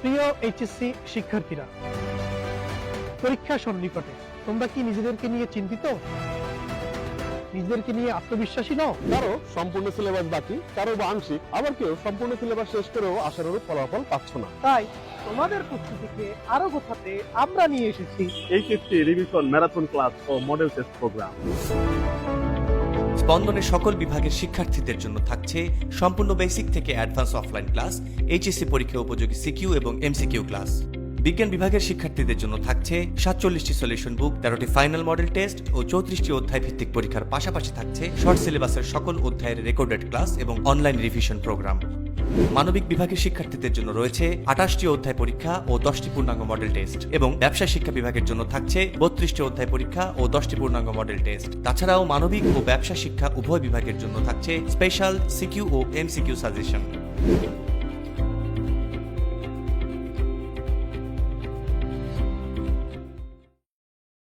প্রিয় এইচএসসি শিক্ষার্থীরা পরীক্ষা সন্নিকটে তোমরা কি নিজেদেরকে নিয়ে চিন্তিত? নিজেদেরকে নিয়ে আত্মবিশ্বাসী নও? কারও সম্পূর্ণ সিলেবাস বাকি কারও বা আংশিক আবার কেউ সম্পূর্ণ সিলেবাস শেষ করেও আশানুরূপ ফলাফল পাচ্ছ না। তাই তোমাদের প্রস্তুতিকে আরও গোছাতে আমরা নিয়ে এসেছি এইচএসসি রিভিশন ম্যারাথন ক্লাস ও মডেল টেস্ট প্রোগ্রাম স্পন্দনের সকল বিভাগের শিক্ষার্থীদের জন্য থাকছে সম্পূর্ণ বেসিক থেকে অ্যাডভান্স অফলাইন ক্লাস এইচএসসি পরীক্ষা উপযোগী সিকিউ এবং এমসিকিউ ক্লাস বিজ্ঞান বিভাগের শিক্ষার্থীদের জন্য থাকছে সাতচল্লিশটি সলিউশন বুক তেরোটি ফাইনাল মডেল টেস্ট ও চৌত্রিশটি অধ্যায় ভিত্তিক পরীক্ষার পাশাপাশি থাকছে শর্ট সিলেবাসের সকল অধ্যায়ের রেকর্ডেড ক্লাস এবং অনলাইন রিভিশন প্রোগ্রাম মানবিক বিভাগের শিক্ষার্থীদের জন্য রয়েছে আঠাশটি অধ্যায় পরীক্ষা ও দশটি পূর্ণাঙ্গ মডেল টেস্ট এবং ব্যবসা শিক্ষা বিভাগের জন্য থাকছে বত্রিশটি অধ্যায় পরীক্ষা ও দশটি পূর্ণাঙ্গ মডেল টেস্ট। তাছাড়াও মানবিক ও ব্যবসা শিক্ষা উভয় বিভাগের জন্য থাকছে স্পেশাল সিকিউ ও এমসিকিউ সাজেশন।